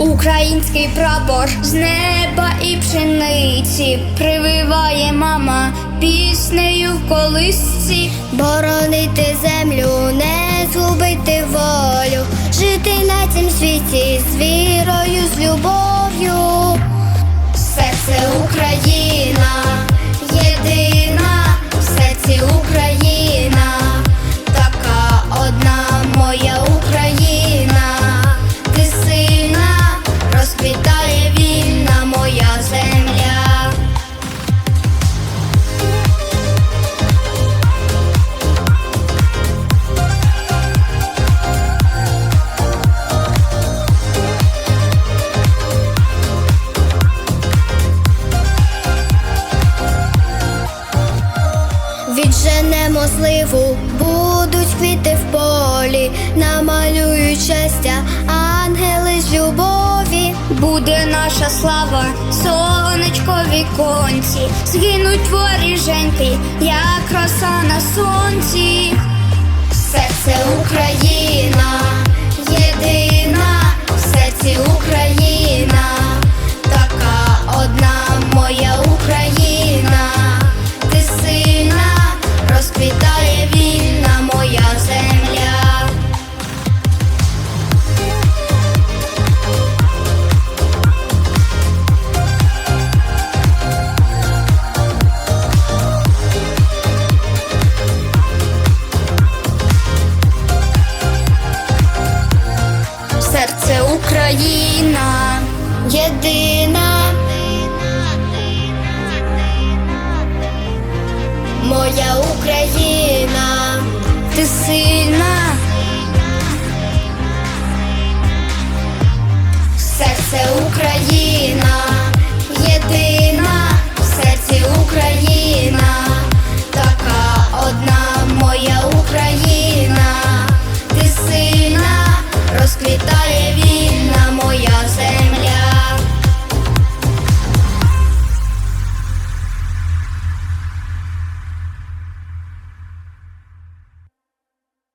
Український прапор з неба і пшениці прививає мама піснею в колисці. Боронити землю, не згубити волю, жити на цім світі з вірою, з любов'ю. Серце Відженемо сливу, будуть квіти в полі, намалюють щастя, ангели з любові. Буде наша слава, сонечко віконці, згинуть воріженьки, як роса на сонці. Україна, єдина. Моя Україна, ти сильна. Серце Україна.